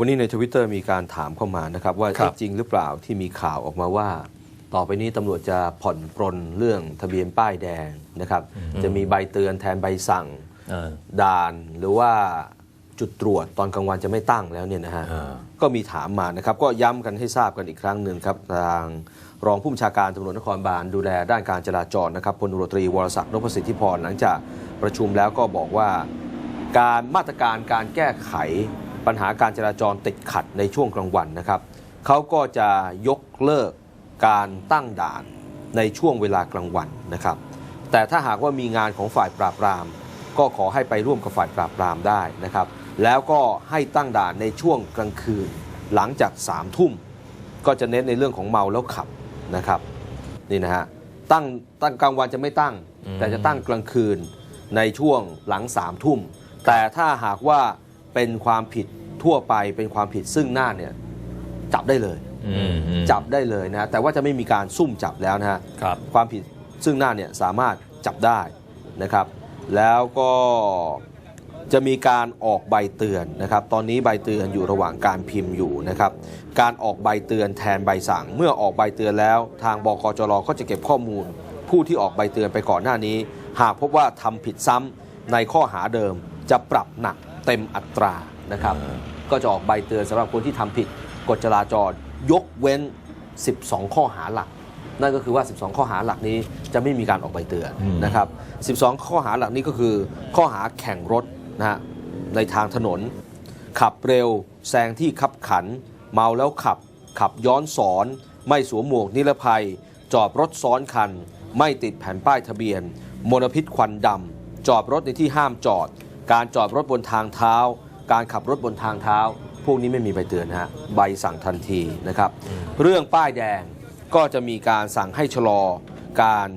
วันนี้ในทวิตเตอร์มีการถามเข้ามานะครับ ว่าครับจริงหรือเปล่าที่มีข่าวออกมาว่า ต่อไปนี้ตำรวจจะผ่อนปรนเรื่องทะเบียนป้ายแดงนะครับ จะมีใบเตือนแทนใบสั่งเออด่านหรือว่าจุดตรวจตอนกลางวันจะไม่ตั้งแล้วเนี่ยนะฮะอ่าก็มีถามมานะครับ ก็ย้ำกันให้ทราบกันอีกครั้งหนึ่งครับทางรองผู้บัญชาการตำรวจนครบาลดูแลด้านการจราจรนะครับพลตำรวจตรีวรศักดิ์นพสิทธิพรหลังจากประชุมแล้วก็บอกว่า การมาตรการการแก้ไข ปัญหาการจราจรติดขัดในช่วงกลางวันนะครับเขาก็จะยกเลิกการตั้งด่านในช่วงเวลากลางวันนะครับ แต่ถ้าหากว่ามีงานของฝ่ายปราบปราม ก็ขอให้ไปร่วมกับฝ่ายปราบปรามได้นะครับ แล้วก็ให้ตั้งด่านในช่วงกลางคืนหลังจากสามทุ่ม ก็จะเน้นในเรื่องของเมาแล้วขับนะครับนี่นะฮะตั้งตั้งกลางวันจะไม่ตั้งอืมแต่จะตั้งกลางคืนในช่วงหลังสามทุ่ม แต่ถ้าหากว่า เป็นความผิดทั่วไปเป็นความผิดซึ่งหน้าเนี่ยจับได้เลยอืมอืมจับได้เลยนะฮะแต่ว่าจะไม่มีการซุ่มจับแล้วนะฮะครับความผิดซึ่งหน้าเนี่ยสามารถจับได้นะครับ แล้วก็จะมีการออกใบเตือนนะครับ ตอนนี้ใบเตือนอยู่ระหว่างการพิมพ์อยู่นะครับ การออกใบเตือนแทนใบสั่ง เมื่อออกใบเตือนแล้ว ทางบกจรก็จะเก็บข้อมูล ผู้ที่ออกใบเตือนไปก่อนหน้านี้ หากพบว่าทำผิดซ้ำในข้อหาเดิมจะปรับหนัก เต็มอัตรานะครับ ก็จะออกใบเตือนสำหรับคนที่ทำผิดกฎจราจรยกเว้น 12 ข้อหาหลัก นั่นก็คือว่า 12 ข้อหาหลักนี้จะไม่มีการออกใบเตือนอืมนะครับ 12 ข้อหาหลักนี้ก็คือ ข้อหาแข่งรถนะฮะในทางถนน ขับเร็วแซงที่ขับขัน เมาแล้วขับ ขับย้อนสอน ไม่สวมหมวกนิรภัย จอดรถซ้อนคัน ไม่ติดแผ่นป้ายทะเบียน มลพิษควันดำจอดรถในที่ห้ามจอด การจอดรถบนทางเท้า การขับรถบนทางเท้า พวกนี้ไม่มีใบเตือนนะฮะใบสั่งทันทีนะครับ เรื่องป้ายแดงก็จะมีการสั่งให้ชะลอ การ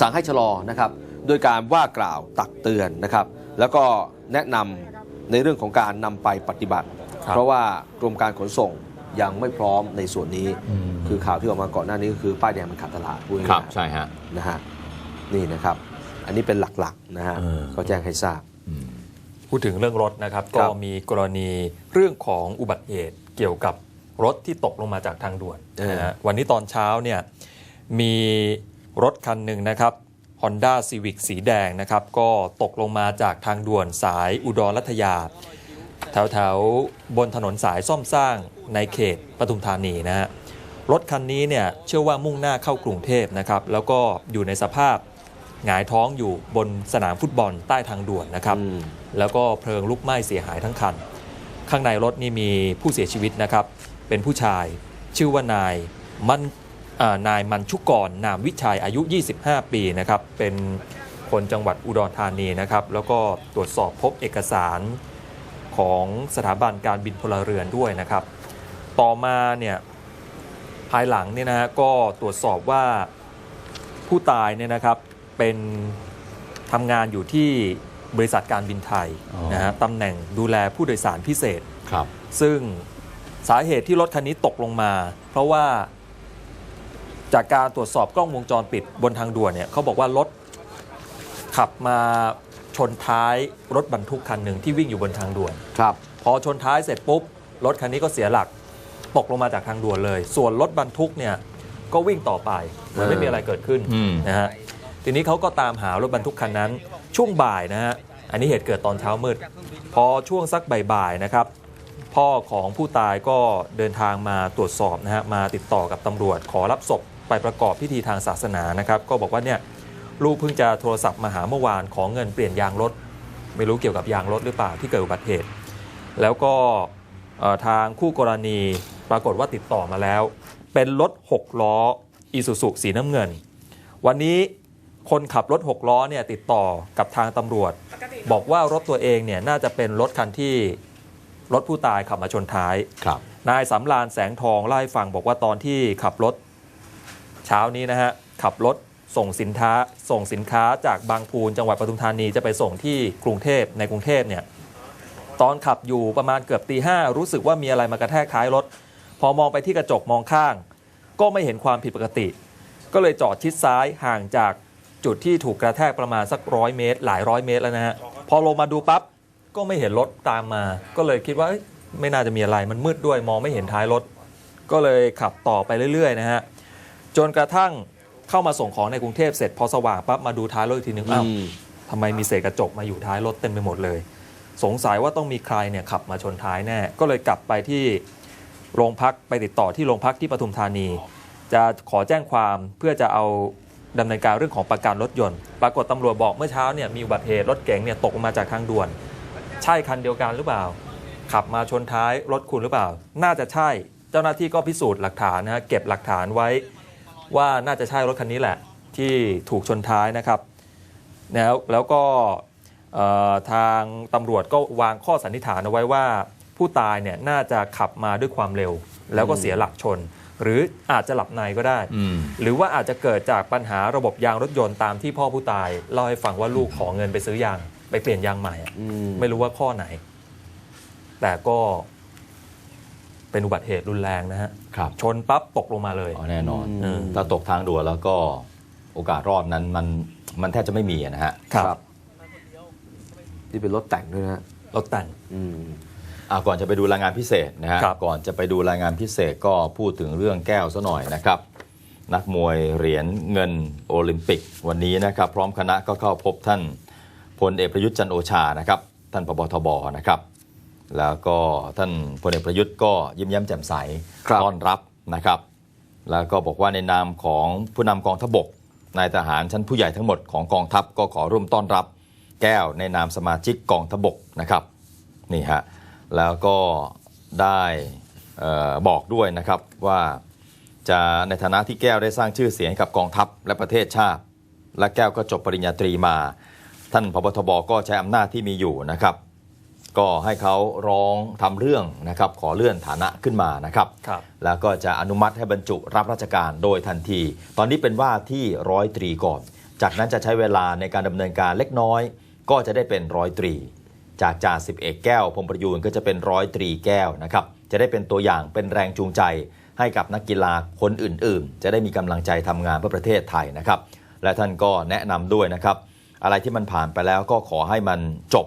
สั่งให้ชะลอนะครับโดยการว่ากล่าวตักเตือนนะครับ แล้วก็แนะนำในเรื่องของการนำไปปฏิบัติครับเพราะว่ากรมการขนส่งยังไม่พร้อมในส่วนนี้อืมคือข่าวที่ออกมาก่อนหน้านี้ก็คือป้ายแดงมันขาดตลาดพูดครับง่ายๆใช่ฮะนะฮะนี่นะครับ อันนี้เป็นหลักๆนะฮะเออก็แจ้งให้ทราบ พูดถึงเรื่องรถนะครับคก็รับมีกรณีเรื่องของอุบัติเหตุเกี่ยวกับรถที่ตกลงมาจากทางด่วนเออนะฮะวันนี้ตอนเช้าเนี่ยมีรถคันหนึ่งนะครับ Honda Civic สีแดงนะครับ ก็ตกลงมาจากทางด่วนสายอุดรรัตยา แถวแถวๆบนถนนสายซ่อมสร้างในเขตปทุมธานีนะฮะรถคันนี้เนี่ยเชื่อว่ามุ่งหน้าเข้ากรุงเทพนะครับ แล้วก็อยู่ในสภาพ หงายท้องอยู่บนสนามฟุตบอลใต้ทางด่วนนะครับอืมแล้วก็เพลิงลุกไหม้เสียหายทั้งคัน ข้างในรถนี่มีผู้เสียชีวิตนะครับ เป็นผู้ชายชื่อว่านายมันอ่านายมันชุกรนามวิชัยอายุ 25 ปีนะครับ เป็นคนจังหวัดอุดรธานีนะครับ แล้วก็ตรวจสอบพบเอกสารของสถาบันการบินพลเรือนด้วยนะครับ ต่อมาเนี่ยภายหลังเนี่ยนะฮะก็ตรวจสอบว่าผู้ตายเนี่ยนะครับ เป็นทำงานอยู่ที่บริษัทการบินไทยอ๋อนะฮะตำแหน่งดูแลผู้โดยสารพิเศษครับ ซึ่งสาเหตุที่รถคันนี้ตกลงมา เพราะว่าจากการตรวจสอบกล้องวงจรปิดบนทางด่วนเนี่ยเขาบอกว่ารถขับมาชนท้ายรถบรรทุกคันหนึ่งที่วิ่งอยู่บนทางด่วนครับ พอชนท้ายเสร็จปุ๊บรถคันนี้ก็เสียหลักตกลงมาจากทางด่วนเลย ส่วนรถบรรทุกเนี่ยก็วิ่งต่อไปเหมือนไม่มีอะไรเกิดขึ้นอืมนะฮะ ทีนี้เขาก็ตามหารถบรรทุกคันนั้น ช่วงบ่ายนะฮะอันนี้เหตุเกิดตอนเช้ามืด พอช่วงสักบ่ายๆนะครับ พ่อของผู้ตายก็เดินทางมาตรวจสอบนะฮะมาติดต่อกับตำรวจขอรับศพไปประกอบพิธีทางศาสนานะครับ ก็บอกว่าเนี่ยลูกเพิ่งจะโทรศัพท์มาหาเมื่อวานขอเงินเปลี่ยนยางรถ ไม่รู้เกี่ยวกับยางรถหรือเปล่าที่เกิดอุบัติเหตุ แล้วก็ทางคู่กรณีปรากฏว่าติดต่อมาแล้ว เป็นรถ 6 ล้ออีซูซุสีน้ำเงิน วันนี้ คนขับรถ6ล้อเนี่ยติดต่อกับทางตำรวจ บอกว่ารถตัวเองเนี่ยน่าจะเป็นรถคันที่รถผู้ตายขับมาชนท้าย ครับ นายสำรานแสงทองเล่าให้ฟังบอกว่าตอนที่ขับรถ เช้านี้นะฮะ ขับรถส่งสินค้าส่งสินค้าจากบางพูนจังหวัดปทุมธานีจะไปส่งที่กรุงเทพในกรุงเทพเนี่ยตอนขับอยู่ประมาณเกือบตีห้ารู้สึกว่ามีอะไรมากระแทกท้ายรถ พอมองไปที่กระจกมองข้าง ก็ไม่เห็นความผิดปกติ ก็เลยจอดชิดซ้ายห่างจาก จุดที่ถูกกระแทกประมาณสักร้อยเมตร หลายร้อยเมตรแล้วนะฮะพอลงมาดูปั๊บก็ไม่เห็นรถตามมา ก็เลยคิดว่าเอ้ยไม่น่าจะมีอะไรมันมืดด้วยมองไม่เห็นท้ายรถ ก็เลยขับต่อไปเรื่อยๆนะฮะจนกระทั่งเข้ามาส่งของในกรุงเทพเสร็จพอสว่างปั๊บมาดูท้ายรถอีกทีนึงอ้าวอืมทำไมมีเศษกระจกมาอยู่ท้ายรถเต็มไปหมดเลย สงสัยว่าต้องมีใครเนี่ยขับมาชนท้ายแน่ ก็เลยกลับไปที่โรงพักไปติดต่อที่โรงพักที่ปทุมธานี จะขอแจ้งความเพื่อจะเอา ดำเนินการเรื่องของประกันรถยนต์ ปรากฏตำรวจบอกเมื่อเช้าเนี่ยมีอุบัติเหตุรถเก๋งเนี่ยตกลงมาจากทางด่วน ใช่คันเดียวกันหรือเปล่า ขับมาชนท้ายรถคุณหรือเปล่า น่าจะใช่ เจ้าหน้าที่ก็พิสูจน์หลักฐานนะฮะเก็บหลักฐานไว้ ว่าน่าจะใช่รถคันนี้แหละ ที่ถูกชนท้ายนะครับ แล้วแล้วก็เอ่อทางตำรวจก็วางข้อสันนิษฐานเอาไว้ว่า ผู้ตายเนี่ยน่าจะขับมาด้วยความเร็ว แล้วก็เสียหลักชน หรืออาจจะหลับในก็ได้อืมหรือว่าอาจจะเกิดจากปัญหาระบบยางรถยนต์ตามที่พ่อผู้ตายเล่าให้ฟังว่าลูกขอเงินไปซื้อยาง ไปเปลี่ยนยางใหม่อะอืมไม่รู้ว่าข้อไหน แต่ก็เป็นอุบัติเหตุรุนแรงนะฮะครับชนปั๊บตกลงมาเลยอ๋อแน่นอนอืมถ้าตกทางด่วนแล้วก็โอกาสรอดนั้นมันมันแทบจะไม่มีนะฮะครับ ที่เป็นรถแต่งด้วยนะฮะรถแต่งอืมอะ ก่อนจะไปดูรายงานพิเศษนะฮะครับก่อนจะไปดูรายงานพิเศษก็พูดถึงเรื่องแก้วซะหน่อยนะครับ นักมวยเหรียญเงินโอลิมปิกวันนี้นะครับ พร้อมคณะก็เข้าพบท่านพลเอกประยุทธ์จันทร์โอชานะครับ ท่านพบทบนะครับ แล้วก็ท่านพลเอกประยุทธ์ก็ยิ้มแย้มแจ่มใสครับต้อนรับนะครับ แล้วก็บอกว่าในนามของผู้นำกองทัพบกนายทหารชั้นผู้ใหญ่ทั้งหมดของกองทัพก็ขอร่วมต้อนรับ แก้วในนามสมาชิกกองทัพบกนะครับนี่ฮะ แล้วก็ได้บอกด้วยนะครับว่าจะในฐานะที่แก้วได้สร้างชื่อเสียงให้กับกองทัพและประเทศชาติ และแก้วก็จบปริญญาตรีมา ท่านพบทบก็ใช้อำนาจที่มีอยู่นะครับ ก็ให้เขาร้องทำเรื่องนะครับ ขอเลื่อนฐานะขึ้นมานะครับครับแล้วก็จะอนุมัติให้บรรจุรับราชการโดยทันที ตอนนี้เป็นว่าที่ร้อยตรีก่อน จากนั้นจะใช้เวลาในการดำเนินการเล็กน้อย ก็จะได้เป็นร้อยตรี จากจ่าสิบเอกแก้วพรหมประยูนก็จะเป็นร้อยตรีแก้วนะครับจะได้เป็นตัวอย่างเป็นแรงจูงใจ ให้กับนักกีฬาคนอื่นๆ จะได้มีกำลังใจทำงานเพื่อประเทศไทยนะครับ และท่านก็แนะนำด้วยนะครับ อะไรที่มันผ่านไปแล้วก็ขอให้มันจบ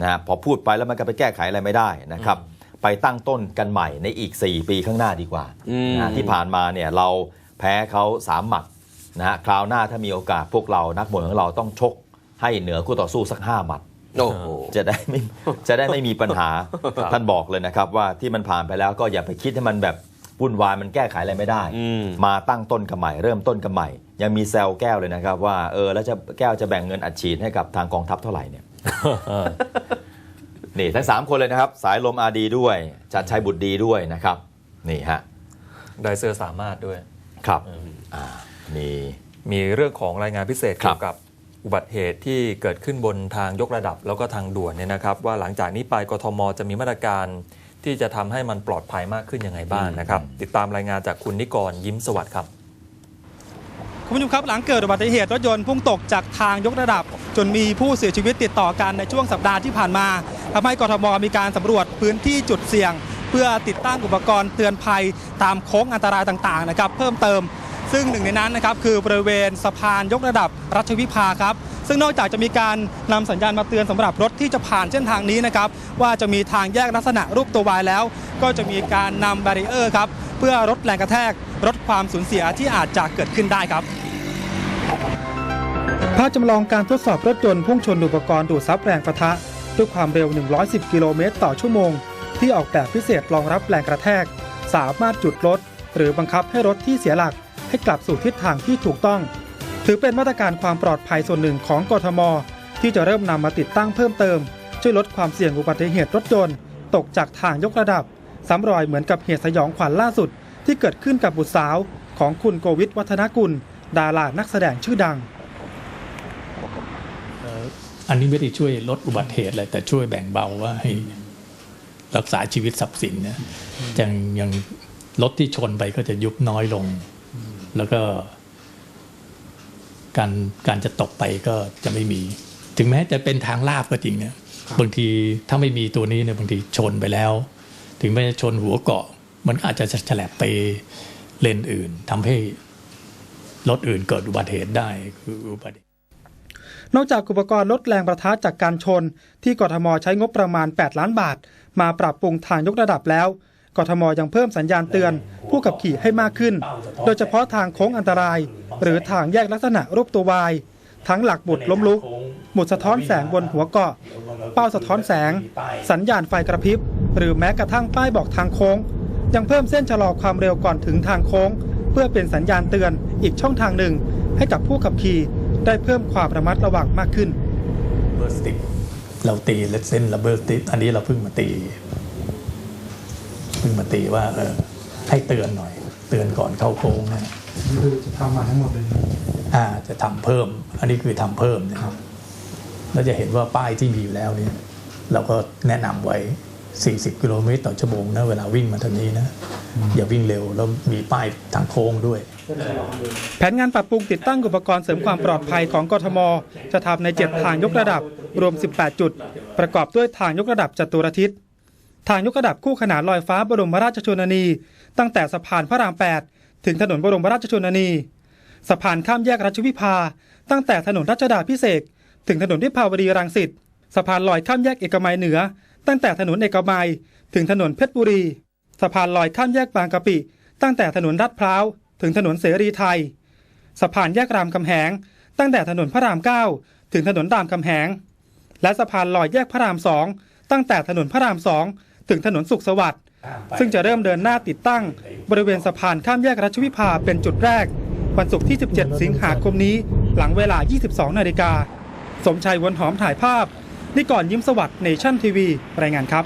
นะฮะพอพูดไปแล้วมันก็ไปแก้ไขอะไรไม่ได้นะครับไปตั้งต้นกันใหม่ในอีก 4 ปีข้างหน้าดีกว่าอืมนะฮะที่ผ่านมาเนี่ยเราแพ้เขาสามหมัดนะฮะคราวหน้าถ้ามีโอกาสพวกเรานักมวยของเราต้องชกให้เหนือคู่ต่อสู้สักห้าหมัดโอ้โห จะได้ไม่จะได้ไม่มีปัญหาครับท่านบอกเลยนะครับว่าที่มันผ่านไปแล้วก็อย่าไปคิดให้มันแบบวุ่นวายมันแก้ไขอะไรไม่ได้อืมมาตั้งต้นกันใหม่ เริ่มต้นกันใหม่ ยังมีแซวแก้วเลยนะครับว่าเออแล้วจะแก้วจะแบ่งเงินอัดฉีดให้กับทางกองทัพเท่าไหร่เนี่ยนี่ทั้งสามคนเลยนะครับ สายลมอาดีด้วยจัดชัยบุตรดีด้วยนะครับ นี่ฮะได้เสื้อสามารถด้วยครับอ่ามีมีเรื่องของรายงานพิเศษครับเกี่ยวกับ อุบัติเหตุที่เกิดขึ้นบนทางยกระดับแล้วก็ทางด่วนเนี่ยนะครับ ว่าหลังจากนี้ไปกทมจะมีมาตรการที่จะทำให้มันปลอดภัยมากขึ้นยังไงบ้างนะครับ ติดตามรายงานจากคุณนิกรยิ้มสวัสดิ์ครับคุณผู้ชมครับหลังเกิดอุบัติเหตุรถยนต์พุ่งตกจากทางยกระดับ จนมีผู้เสียชีวิตติดต่อกันในช่วงสัปดาห์ที่ผ่านมาทำให้กทมมีการสำรวจพื้นที่จุดเสี่ยง เพื่อติดตั้งอุปกรณ์เตือนภัยตามโค้งอันตรายต่างๆนะครับเพิ่มเติม ซึ่งหนึ่งในนั้นนะครับคือบริเวณสะพานยกระดับรัชวิภาครับซึ่งนอกจากจะมีการนำสัญญาณมาเตือนสำหรับรถที่จะผ่านเส้นทางนี้นะครับว่าจะมีทางแยกลักษณะรูปตัววายแล้ว ก็จะมีการนำแบรีเออร์ครับเพื่อลดแรงกระแทกลดความสูญเสียที่อาจจะเกิดขึ้นได้ครับภาพจำลองการทดสอบรถยนต์พุ่งชนอุปกรณ์ดูดซับแรงประทะ ด้วยความเร็ว 110 กิโลเมตรต่อชั่วโมง ที่ออกแบบพิเศษรองรับแรงกระแทก สามารถจุดรถ หรือบังคับให้รถที่เสียหลัก ให้กลับสู่ทิศทางที่ถูกต้อง ถือเป็นมาตรการความปลอดภัยส่วนหนึ่งของกทม ที่จะเริ่มนำมาติดตั้งเพิ่มเติม ช่วยลดความเสี่ยงอุบัติเหตุรถยนต์ตกจากทางยกระดับซ้ำรอยเหมือนกับเหตุสยองขวัญล่าสุด ที่เกิดขึ้นกับบุตรสาวของคุณโกวิทวัฒนกุล ดารานักแสดงชื่อดังอันนี้ไม่ได้ช่วยลดอุบัติเหตุอะไรแต่ช่วยแบ่งเบาว่าให้รักษาชีวิตทรัพย์สินเนี่ยยังยังรถที่ชนไปก็จะยุบน้อยลง แล้วก็การการจะตกไปก็จะไม่มี ถึงแม้จะเป็นทางลาบก็จริงเนี่ยบางทีถ้าไม่มีตัวนี้เนี่ยบางทีชนไปแล้ว ถึงแม้จะชนหัวเกาะ มันอาจจะฉลับไปเลนอื่นทำให้รถอื่นเกิดอุบัติเหตุได้คืออุบัตินอกจากอุปกรณ์ลดแรงประทะจากการชน ที่กทมใช้งบประมาณ 8 ล้านบาท มาปรับปรุงทางยกระดับแล้ว กทมยังเพิ่มสัญญาณเตือน ผู้ขับขี่ให้มากขึ้น โดยเฉพาะทางโค้งอันตราย หรือทางแยกลักษณะรูปตัววาย ทั้งหลักบุดล้มลุก หมุดสะท้อนแสงบนหัวเกาะ เป้าสะท้อนแสง สัญญาณไฟกระพริบ หรือแม้กระทั่งป้ายบอกทางโค้ง ยังเพิ่มเส้นชะลอความเร็วก่อนถึงทางโค้ง เพื่อเป็นสัญญาณเตือนอีกช่องทางหนึ่ง ให้กับผู้ขับขี่ได้เพิ่มความระมัดระวังมากขึ้นเบอร์สติกเราตีเลเส้นระเบิดติอันนี้เราเพิ่งมาตี เพิ่งมาตีว่าเออให้เตือนหน่อย เตือนก่อนเข้าโค้งนะคือจะทำมาทั้งหมดเลยอ่าจะทำเพิ่ม อันนี้คือทำเพิ่มนะครับเราจะเห็นว่าป้ายที่มีอยู่แล้วเนี่ยเราก็แนะนำไว้ 40 กิโลเมตรต่อชั่วโมงนะเวลาวิ่งมาทางนี้นะอย่าวิ่งเร็วแล้วมีป้ายทางโค้งด้วย แผนงานปรับปรุงติดตั้งอุปกรณ์เสริมความปลอดภัยของกทม จะทำใน 7 ทางยกระดับ รวม 18 จุด ประกอบด้วยทางยกระดับจตุรทิศ ทางยกระดับคู่ขนานลอยฟ้าบรมราชชนนี ตั้งแต่สะพานพระราม 8 ถึงถนนบรมราชชนนีสะพานข้ามแยกรัชวิภา ตั้งแต่ถนนรัชดาพิเศษถึงถนนวิภาวดีรังสิตสะพานลอยข้ามแยกเอกมัยเหนือ ตั้งแต่ถนนเอกมัยถึงถนนเพชรบุรีสะพานลอยข้ามแยกบางกะปิ ตั้งแต่ถนนลาดพร้าวถึงถนนเสรีไทยสะพานแยกรามคำแหง ตั้งแต่ถนนพระราม9ถึงถนนรามคำแหง และสะพานลอยแยกพระราม2ตั้งแต่ถนนพระราม2 ถึงถนนสุขสวัสดิ์ซึ่งจะเริ่มเดินหน้าติดตั้ง บริเวณสะพานข้ามแยกรัชวิภาเป็นจุดแรก วันศุกร์ที่ 17 สิงหาคมนี้ หลังเวลา 22 นาฬิกา สมชัยวนหอมถ่ายภาพ นิกรยิ้มสวัสดิ์เนชั่นทีวี รายงานครับ